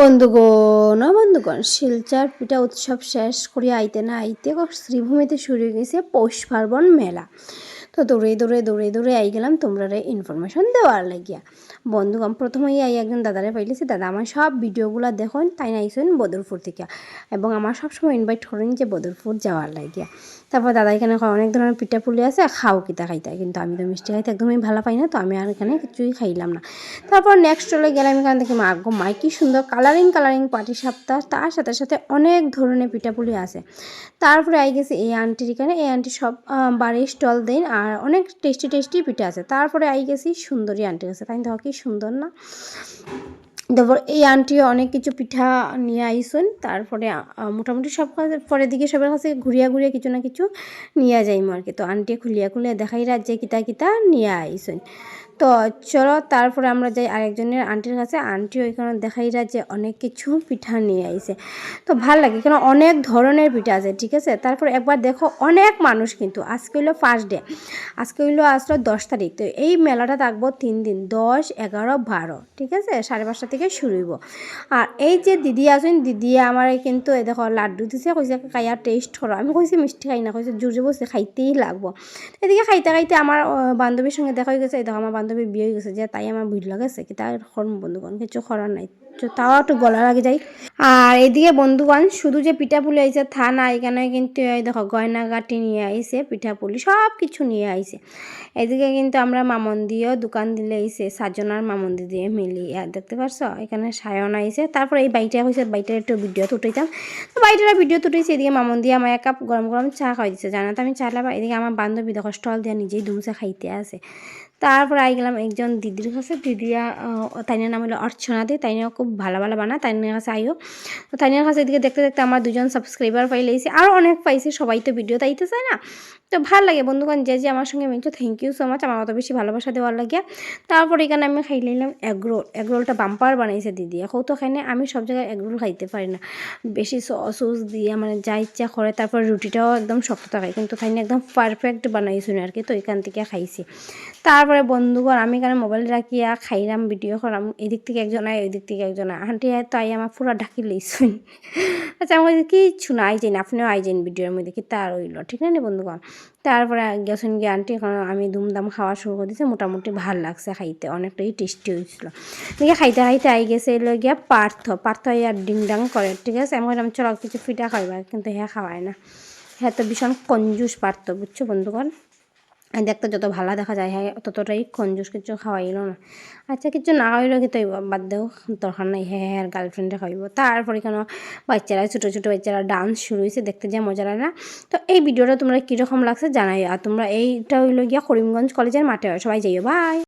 বন্ধুগণ বন্ধুগণ, শিলচার পিঠা উৎসব শেষ করিয়া আইতে না আইতে শ্রীভূমিতে শুরু গেছে পৌষ পার্বণ মেলা। তো দৌড়ে দৌড়ে দৌড়ে দৌড়ে আই গেলাম তোমরা ইনফরমেশন দেওয়ার লাগিয়া। বন্ধুগণ, প্রথমেই আই একজন দাদারে পাইলেছি। দাদা আমার সব ভিডিওগুলো দেখুন, তাই আইসেন বদরপুর থেকে। এবং আমার সবসময় ইনভাইট করেন যে বদরপুর যাওয়ার লাগিয়া। তারপর দাদা এখানে অনেক ধরনের পিঠা পুলি আছে, খাও কিতা খাইতে কিন্তু আমি তো মিষ্টি খাইতে একদমই ভালো পাই না, তো আমি আর এখানে কিছুই খাইলাম না। তারপর নেক্সট চলে গেলাম এখান থেকে। মা গো, মাই কি সুন্দর কালারিং কালারিং পাটি সাপ্তাহ তার সাথে সাথে অনেক ধরনের পিঠাপুলি আছে। তারপরে আই গেছে এই আন্টির এখানে। এই আন্টি সব বাড়ির স্টল দেন আর অনেক টেস্টি টেস্টি পিঠা আছে। তারপরে আই গেছি সুন্দরী আন্টি গেছে তাই দেখো কি সুন্দর না? তারপর এই আন্টিও অনেক কিছু পিঠা নিয়ে আইসুন। তারপরে মোটামুটি সব পরের দিকে সবার কাছে ঘুরিয়া ঘুরিয়া কিছু না কিছু নিয়ে যাইম আর কি। তো আন্টি খুলিয়া খুলিয়া দেখাই রাজ্যে কিতা কিতা নিয়ে আইসুন। তো চলো তারপরে আমরা যাই আরেকজনের আন্টির কাছে। আন্টি ওইখানে দেখাই যে অনেক কিছু পিঠা নিয়ে আইছে। তো ভালো লাগে, এখানে অনেক ধরনের পিঠা আছে, ঠিক আছে? তারপর একবার দেখো অনেক মানুষ কিন্তু। আজকে হইল ফার্স্ট ডে আজকে হইল আসলো দশ তারিখ। তো এই মেলাটা থাকব তিন দিন, দশ, এগারো, বারো, ঠিক আছে? সাড়ে পাঁচটা থেকে শুরু হইব। আর এই যে দিদি আছেন, দিদি আমার কিন্তু দেখো লাড্ডু দিছে, কইছে খাইয়া টেস্ট করো। আমি কইছি মিষ্টি খাই না। কইছে জোরে বসে খাইতেই লাগবো। এদিকে খাইতে খাইতে আমার বান্ধবীর সঙ্গে দেখা হয়ে গেছে। দেখো আমার বিয়ে হয়ে গেছে যে তাই আমার ভিড় লাগেছে কি তার খরম বন্ধুগণ কিছু করার নাই। তাও একটু গলা লাগে যাই আর এদিকে বন্ধুগণ, শুধু যে পিঠা পুলি আইছে থা না এখানে কিন্তু এই দেখো গয়নাগাটি নিয়ে আইছে পিঠা পুলি, সব কিছু নিয়ে আইছে এদিকে কিন্তু আমরা মামন্দিও দোকান দিলে আইছে সাজনার মামন্দি দিয়ে মিলি আর দেখতে পারছ এখানে সায়ন আইছে তারপরে এই বাইটা হয়েছে বাইটার একটু ভিডিও তুটাইতাম তো বাইটার ভিডিও তুটাইছে এদিকে মামন্দি আমার এক কাপ গরম গরম চা খাওয়াই দিচ্ছে জানা তো আমি চা লাবা এদিকে আমার বান্ধবী দেখো স্টল দিয়ে নিজেই দুমসে খাইতে আছে। তারপর আই গেলাম একজন দিদির কাছে। দিদিয়া তাইনার নাম হলো অর্চনা দি। তাইনাও খুব ভালো ভালো বানা। তাইনার কাছে আইও। তো তাইনার কাছে এদিকে দেখতে দেখতে আমার দুজন সাবস্ক্রাইবার পাইলেছি আরও অনেক পাইছি। সবাই তো ভিডিও তাইতে চায় না? তো ভালো লাগে বন্ধুগণ, যে যে আমার সঙ্গে মিলছো থ্যাংক ইউ সো মাচ আমার অত বেশি ভালোবাসা দেওয়ার লাগিয়া। তারপর এখানে আমি খাই নিলাম এগরোল। এগরোলটা বাম্পার বানাইছে দিদি। এখন তো খাই না আমি সব জায়গায় এগরোল খাইতে পারি না। বেশি সস দিয়ে মানে যা ইচ্ছা করে, তারপর রুটিটাও একদম শক্ত থাকে। কিন্তু খাই না একদম পারফেক্ট বানাইছো আর কি। তো এখান থেকে খাইছি। তারপরে বন্ধুগণ, আমি এখানে মোবাইল রাখিয়া খাইলাম ভিডিও করাম এদিক থেকে একজন আয় ওই দিক থেকে একজন আয় আন্টি আয় তো আই আমার পুরো ঢাকি লইছুন আচ্ছা আমি বলছি কিচ্ছু না আইজেন আপনিও আইজেন ভিডিওর মধ্যে কি তার হইল ঠিক না বন্ধুগণ? তারপরে গেছেন গিয়ে আন্টি এখন, আমি দুমদাম খাওয়া শুরু করে দিয়েছি মোটামুটি ভালো লাগছে খাইতে অনেকটাই টেস্টি হয়েছিল দেখে খাইতে খাইতে আই গেছে এলো গিয়া পার্থ পার্থ আর ডিংডাং করে ঠিক আছে? আমি বললাম চলো কিছু ফিটা খাইবা কিন্তু হ্যাঁ খাওয়ায় না। হ্যাঁ তো ভীষণ কঞ্জুস পার্থ বুঝছ বন্ধুগণ? দেখতে যত ভালো দেখা যায় হ্যাঁ ততটাই কঞ্জুস কিছু খাওয়াইল না। আচ্ছা কিছু না খাওয়াইলো কিন্তু বাদ দেও, দরকার নাই হ্যাঁ হ্যাঁ গার্লফ্রেন্ডে খাইব। তারপরে কেন বাচ্চারা, ছোটো ছোটো বাচ্চারা ডান্স শুরু হয়েছে দেখতে যা মজা লাগে না। তো এই ভিডিওটা তোমরা কীরকম লাগছে জানাই আর তোমরা এইটা হইল গিয়া করিমগঞ্জ কলেজের মাঠে সবাই যাইও বাই